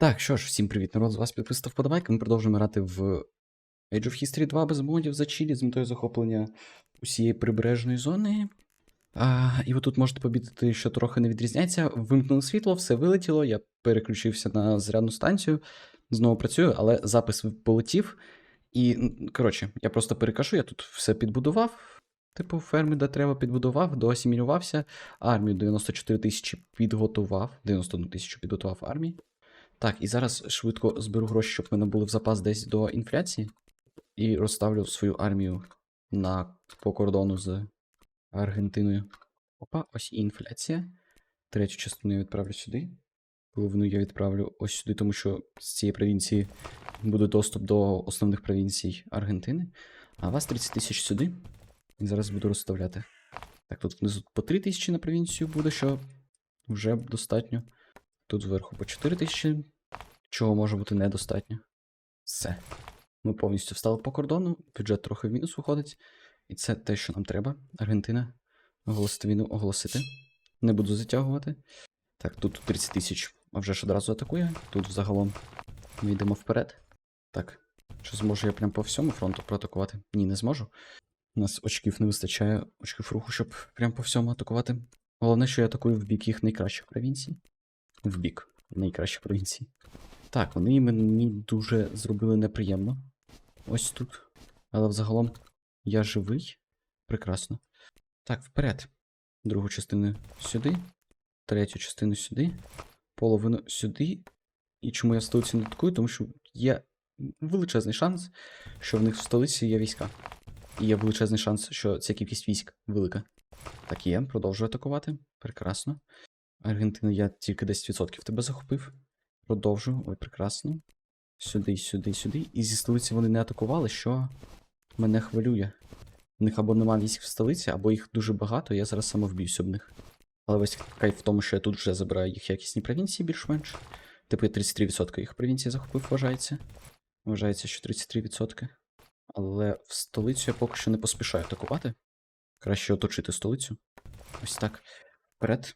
Так, що ж, всім привіт, народ, з вас підписав вподобайка. Ми продовжуємо грати в Age of History 2 без модів за Чилі з метою захоплення усієї прибережної зони. А, і ви тут можете побідити, що трохи не відрізняється. Вимкнули світло, все вилетіло, я переключився на зарядну станцію, знову працюю, але запис полетів. І, коротше, я просто перекажу, я тут все підбудував. Типу, ферми, де треба, підбудував, доасімілювався. Армію 94 тисячі підготував. 91 тисячу підготував армії. Так, і зараз швидко зберу гроші, щоб в мене були в запас десь до інфляції. І розставлю свою армію на по кордону з Аргентиною. Опа, ось і інфляція. Третю частину я відправлю сюди. Половину я відправлю ось сюди, тому що з цієї провінції буде доступ до основних провінцій Аргентини. А вас 30 тисяч сюди. І зараз буду розставляти. Так, тут внизу по 3 тисячі на провінцію буде, що вже достатньо. Тут зверху по 4 тисячі, чого може бути недостатньо. Все. Ми повністю встали по кордону, бюджет трохи в мінус виходить. І це те, що нам треба. Аргентина. Оголосити війну, оголосити. Не буду затягувати. Так, тут 30 тисяч, а вже ж одразу атакує. Тут взагалом ми йдемо вперед. Так. Чи зможу я прям по всьому фронту проатакувати? Ні, не зможу. У нас очків не вистачає, очків руху, щоб прям по всьому атакувати. Головне, що я атакую в бік їх найкращих провінцій. В бік найкращих провінцій. Так, вони мені дуже зробили неприємно. Ось тут. Але взагалом я живий. Прекрасно. Так, вперед. Другу частину сюди. Третю частину сюди. Половину сюди. І чому я в столиці не атакую? Тому що є величезний шанс, що в них в столиці є війська. І є величезний шанс, що ця кількість військ велика. Так є, продовжую атакувати. Прекрасно. Аргентина, я тільки 10% тебе захопив. Продовжую. Ой, прекрасно. Сюди, сюди, сюди. І зі столиці вони не атакували, що мене хвилює. У них або нема військ в столиці, або їх дуже багато, я зараз самовб'юсь об них. Але весь кайф в тому, що я тут вже забираю їх якісні провінції більш-менш. Типу я 33% їх провінції захопив, вважається. Вважається, що 33%. Але в столицю я поки що не поспішаю атакувати. Краще оточити столицю. Ось так. Вперед.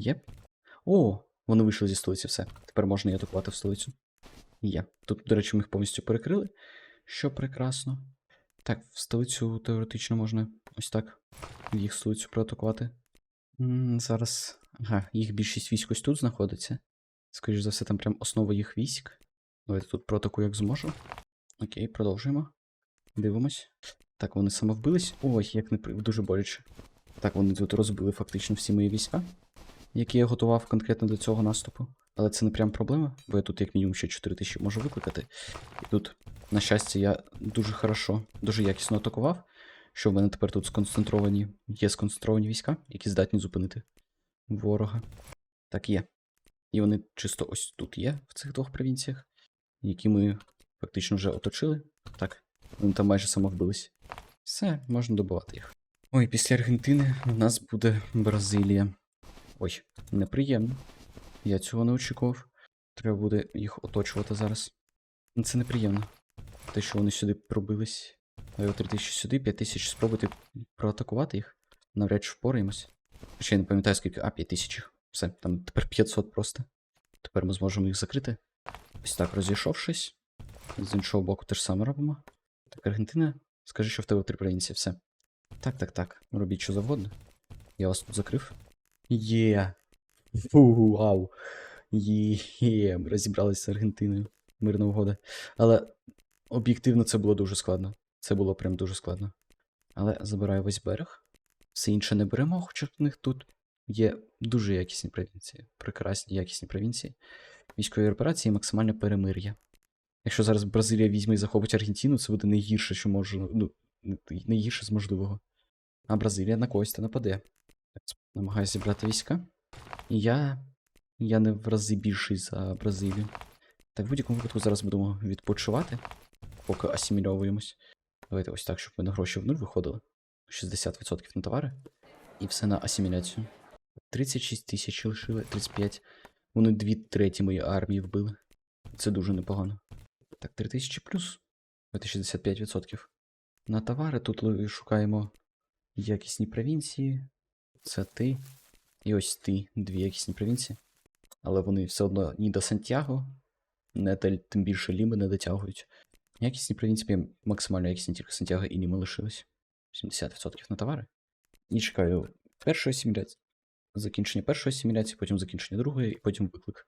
Є. О, вони вийшли зі столиці, все. Тепер можна і атакувати в столицю. Є. Тут, до речі, ми їх повністю перекрили, що прекрасно. Так, в столицю теоретично можна ось так. Їх столицю проатакувати. Зараз. Ага, їх більшість військ ось тут знаходиться. Скоріше за все, там прям основа їх військ. Давайте тут проатакую, як зможу. Окей, продовжуємо. Дивимось. Так, вони самовбились. Ой, як не при- дуже боляче. Так, вони тут розбили фактично всі мої війська, які я готував конкретно до цього наступу. Але це не прям проблема, бо я тут як мінімум ще 4 тисячі можу викликати. І тут, на щастя, я дуже хорошо, дуже якісно атакував, що в мене тепер тут сконцентровані, є сконцентровані війська, які здатні зупинити ворога. Так є. І вони чисто ось тут є, в цих двох провінціях, які ми фактично вже оточили. Так, вони там майже самовбились. Все, можна добивати їх. Ой, після Аргентини у нас буде Бразилія. Ой, неприємно. Я цього не очікував. Треба буде їх оточувати зараз. Це неприємно. Те, що вони сюди пробились. А 3 тисячі сюди, 5 тисяч спробуйте проатакувати їх. Навряд чи впораємось. Ще я не пам'ятаю, скільки. А, 5 тисяч. Все, там тепер 500 просто. Тепер ми зможемо їх закрити. Ось так, розійшовшись. З іншого боку теж саме робимо. Так, Аргентина, скажи, що в тебе три провінції, все. Так, так, так. Робіть що завгодно. Я вас тут закрив. Є. Вау. Є. Ми розібралися з Аргентиною. Мирна угода. Але об'єктивно це було дуже складно. Це було прям дуже складно. Але забираю весь берег. Все інше не беремо, хоча в них тут є дуже якісні провінції. Прекрасні якісні провінції. Військові операції і максимальне перемир'я. Якщо зараз Бразилія візьме і захопить Аргентину, це буде найгірше, що може. Ну, найгірше з можливого. А Бразилія на когось та нападе. Намагаюся зібрати війська. І я. Я не в рази більший за Бразилію. Так, в будь-якому випадку зараз будемо відпочивати, поки асимільовуємось. Давайте ось так, щоб в мене гроші в нуль виходили. 60% на товари. І все на асиміляцію. 36 тисяч лишили, 35. Вони дві треті моєї армії вбили. Це дуже непогано. Так, 3000 плюс. Давайте 65%. На товари тут шукаємо якісні провінції. Це ти. І ось ти. Дві якісні провінції. Але вони все одно ні до Сантьяго, не те, тим більше ліми не дотягують. Якісні, принципі, максимально якісні тільки Сантьяго і ліми лишились. 70% на товари. І чекаю першої асиміляції, закінчення першої асиміляції, потім закінчення другої, і потім виклик.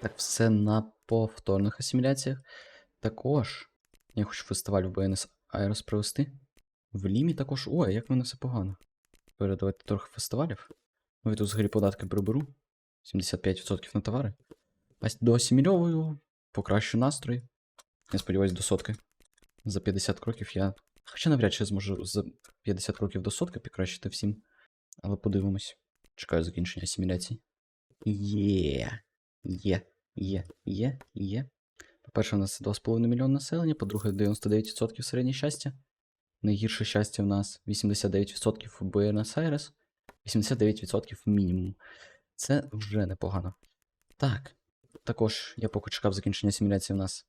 Так, все на повторних асиміляціях. Також я хочу фестиваль в БНС Айрос провести. В Лімі також. Ой, як в мене все погано. Передавайте трохи фестивалів. Ну, я тут взагалі податки приберу. 75% на товари. А доасімільовую, покращу настрой. Я сподіваюся, до сотки. За 50 кроків я. Хоча навряд чи зможу за 50 кроків до сотки покращити всім. Але подивимось. Чекаю закінчення асиміляції. Є. Є. Є. Є. Є. По-перше, у нас 2,5 мільйона населення, по-друге, 99% середнє щастя. Найгірше щастя в нас 89% в Буенос-Айрес, 89% мінімум. Це вже непогано. Так. Також я поки чекав закінчення симуляції в нас.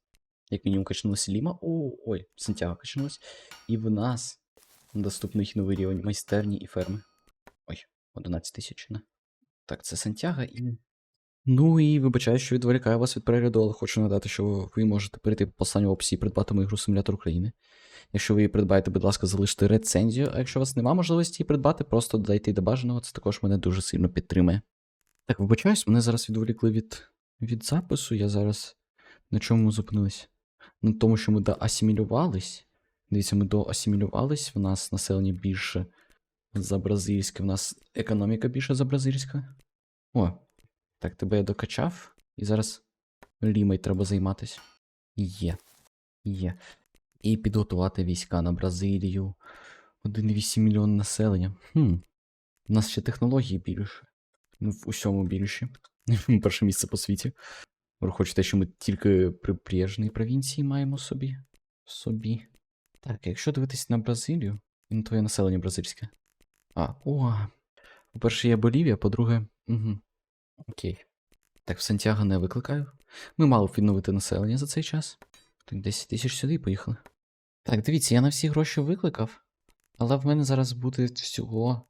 Як мінімум качнулася Ліма. О, ой, Сантьяго качнулась. І в нас доступний новий рівень майстерні і ферми. Ой, 11 тисяч. Так, це Сантьяго і. Ну і вибачаю, що відволікаю вас від перегляду, але хочу надати, що ви можете перейти по посланню в описі і придбати мою гру Симулятор України. Якщо ви її придбаєте, будь ласка, залиште рецензію, а якщо у вас немає можливості її придбати, просто додайте її до бажаного, це також мене дуже сильно підтримує. Так, вибачаюсь, мене зараз відволікли від, від запису. Я зараз на чому ми зупинились? На тому, що ми доасимілювались. Дивіться, ми доасимілювались, в нас населення більше за бразильське, в нас економіка більше за бразильська. О, так, тебе я докачав, і зараз лімей треба займатися. Є. Є. І підготувати війська на Бразилію. 1,8 мільйон населення. Хм. У нас ще технології більше. Ну, в усьому більше. Перше місце по світі. Враховуючи те, що ми тільки прибережні провінції маємо собі. собі. Так, якщо дивитись на Бразилію, і на твоє населення бразильське. А, о. По-перше, є Болівія, по-друге. Угу. Окей. Так, в Сантьяго не викликаю. Ми мали б відновити населення за цей час. Так, 10 тисяч сюди поїхали. Так, дивіться, я на всі гроші викликав, але в мене зараз буде всього.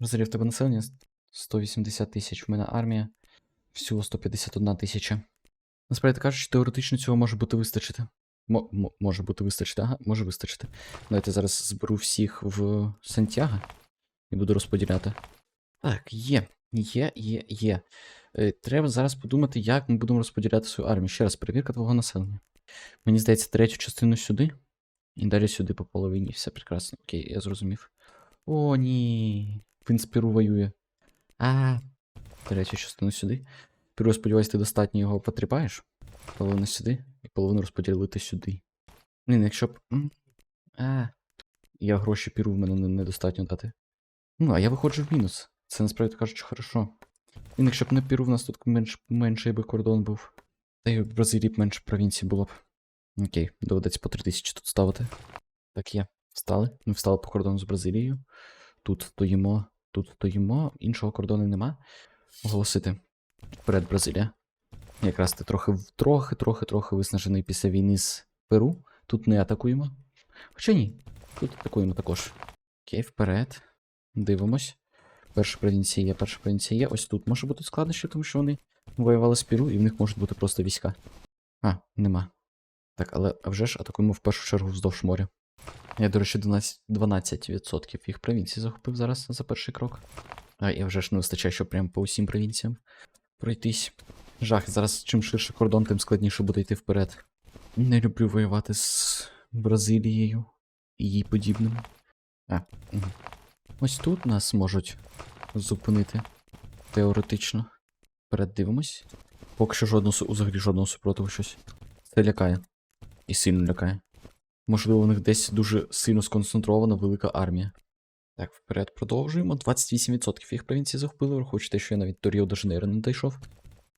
Взагалі в тебе населення 180 тисяч, в мене армія всього 151 тисяча. Насправді кажучи, теоретично цього може бути вистачити. Мо- може бути вистачити, ага, може вистачити. Давайте зараз зберу всіх в Сантьяго і буду розподіляти. Так, є, є, є, є. Е, Треба зараз подумати, як ми будемо розподіляти свою армію. Ще раз, перевірка твого населення. Мені здається, третю частину сюди. І далі сюди по половині. Все прекрасно. Окей, я зрозумів. О, ні. Він Перу воює. А. Третю частину сюди. Перу, сподіваюся, ти достатньо його потріпаєш. Половину сюди і половину розподілити сюди. Блін, якщо б. А. Я гроші Перу в мене недостатньо дати. Ну, а я виходжу в мінус. Це насправді кажучи, хорошо. І якщо б не Перу, в нас тут менш, менший би кордон був. Та й в Бразилії б менше провінцій було б. Окей, доведеться по 3000 тут ставити. Так є. Встали. Ми встали по кордону з Бразилією. Тут стоїмо, тут стоїмо, іншого кордону нема. Оголосити. Вперед, Бразилія. Якраз ти трохи, трохи, трохи, трохи виснажений після війни з Перу. Тут не атакуємо. Хоча ні. Тут атакуємо також. Окей, вперед. Дивимось. Перша провінція є, перша провінція є. Ось тут може бути складнощі, тому що вони воювали з Перу, і в них можуть бути просто війська. А, нема. Так, але а вже ж атакуємо в першу чергу вздовж моря. Я, до речі, 12%, 12% їх провінцій захопив зараз за перший крок. А я вже ж не вистачає, щоб прям по усім провінціям пройтись. Жах, зараз чим ширше кордон, тим складніше буде йти вперед. Не люблю воювати з Бразилією і їй подібним. А, угу. Ось тут нас можуть зупинити. Теоретично. Вперед дивимось. Поки що жодного взагалі жодного супротиву щось. Це лякає. І сильно лякає. Можливо, у них десь дуже сильно сконцентрована велика армія. Так, вперед продовжуємо. 28% їх провінції захопили, враховуючи те, що я навіть до Ріо де Жанейро не дійшов.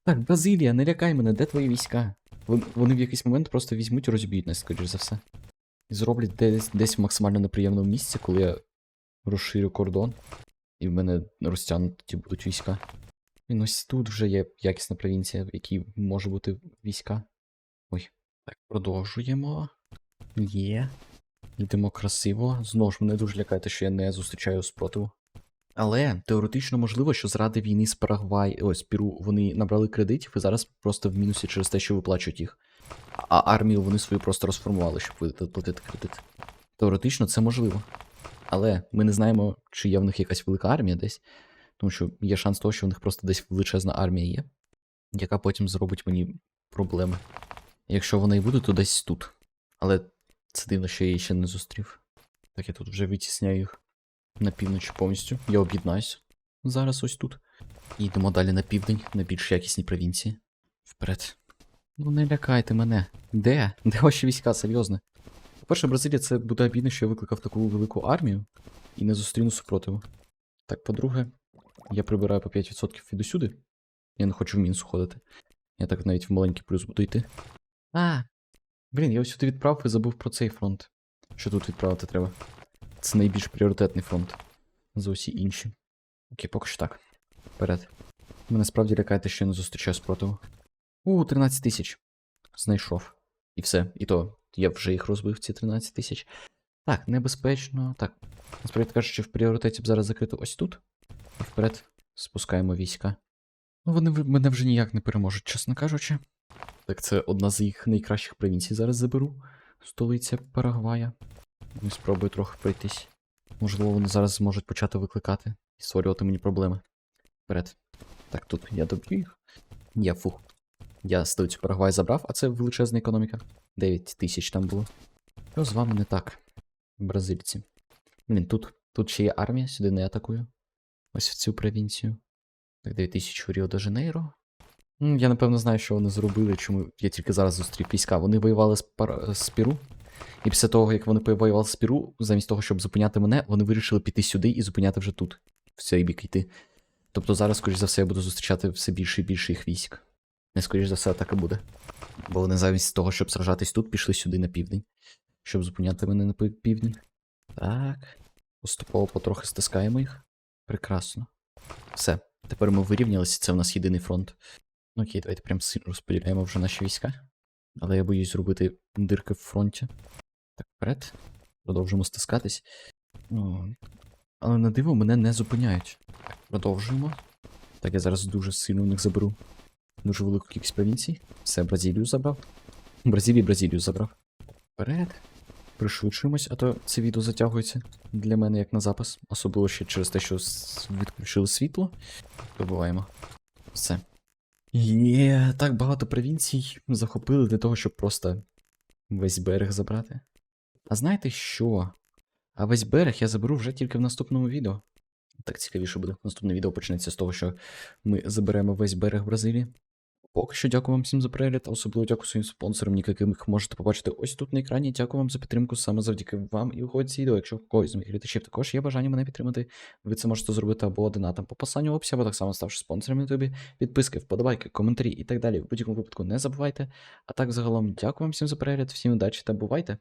Так, Бразилія, не лякай мене, де твої війська? Вон- Вони в якийсь момент просто візьмуть і розб'ють нас, скоріш за все. І зроблять десь, десь в максимально неприємному місці, коли я розширю кордон, і в мене розтягнуті будуть війська. І ось тут вже є якісна провінція, в якій може бути війська. Ой, так, продовжуємо. Є. Йдемо красиво. Знову ж мене дуже лякає те, що я не зустрічаю спротиву. Але теоретично можливо, що заради війни з Парагвай, ось Перу, вони набрали кредитів і зараз просто в мінусі через те, що виплачують їх. А армію вони свою просто розформували, щоб виплатити кредит. Теоретично це можливо. Але ми не знаємо, чи є в них якась велика армія десь, тому що є шанс того, що в них просто десь величезна армія є, яка потім зробить мені проблеми. Якщо вона і буде, то десь тут. Але це дивно, що я її ще не зустрів. Так я тут вже витісняю їх на півночі повністю. Я об'єднаюсь зараз ось тут. І йдемо далі на південь, на більш якісні провінції. Вперед. Ну не лякайте мене. Де? Де ваші війська, серйозно? По-перше, Бразилія це буде обідно, що я викликав таку велику армію і не зустріну супротиву. Так, по-друге, я прибираю по 5% від усюди. Я не хочу в мінус ходити. Я так навіть в маленький плюс буду йти. А! Блін, я ось сюди відправив і забув про цей фронт. Що тут відправити треба? Це найбільш пріоритетний фронт за усі інші. Окей, поки що так. Вперед. Мене справді лякає те, що я не зустрічаю спротиву. У, 13 тисяч. Знайшов. І все. І то я вже їх розбив, ці 13 тисяч. Так, небезпечно. Так. Насправді кажучи, в пріоритеті б зараз закрити ось тут. І вперед спускаємо війська. Ну, вони мене вже ніяк не переможуть, чесно кажучи. Так, це одна з їх найкращих провінцій зараз заберу. Столиця Парагвая. Ну, спробую трохи пройтись. Можливо, вони зараз зможуть почати викликати і створювати мені проблеми. Вперед. Так, тут я доб'ю. Я фух. Я столицю Парагвай забрав, а це величезна економіка. 9 тисяч там було. Що з вами не так, бразильці? Блін, тут, тут ще є армія, сюди не атакую. Ось в цю провінцію. Так, 9 тисяч у Ріо де Жанейро. Я напевно знаю, що вони зробили, чому я тільки зараз зустрів війська. Вони воювали з, Пар... з Перу. І після того, як вони воювали з Перу, замість того, щоб зупиняти мене, вони вирішили піти сюди і зупиняти вже тут, в цей бік йти. Тобто зараз, скоріш за все, я буду зустрічати все більше і більше їх військ. Не скоріш за все, так і буде. Бо вони замість того, щоб сражатись тут, пішли сюди на південь. Щоб зупиняти мене на пів- південь. Так. Поступово потрохи стискаємо їх. Прекрасно. Все. Тепер ми вирівнялися, це в нас єдиний фронт. Ну окей, давайте прям розподіляємо вже наші війська. Але я боюсь зробити дирки в фронті. Так, вперед. Продовжуємо стискатись. Ну, але на диво мене не зупиняють. Так, продовжуємо. Так, я зараз дуже сильно в них заберу. Дуже велику кількість провінцій. Все, Бразилію забрав. Бразилію, Бразилію забрав. Вперед. Пришвидшуємось, а то це відео затягується для мене як на запис. Особливо ще через те, що відключили світло. Добуваємо. Все. Є, так багато провінцій захопили для того, щоб просто весь берег забрати. А знаєте що? А весь берег я заберу вже тільки в наступному відео. Так цікавіше буде. Наступне відео почнеться з того, що ми заберемо весь берег Бразилії. Поки що дякую вам всім за перегляд, а особливо дякую своїм спонсорам, яких можете побачити ось тут на екрані. Дякую вам за підтримку саме завдяки вам і виходить ці відео. Якщо у когось з моїх глядачів також є бажання мене підтримати, ви це можете зробити або донатом по посланню в описі, або так само ставши спонсором на ютубі. Підписки, вподобайки, коментарі і так далі. В будь-якому випадку не забувайте. А так загалом дякую вам всім за перегляд, всім удачі та бувайте!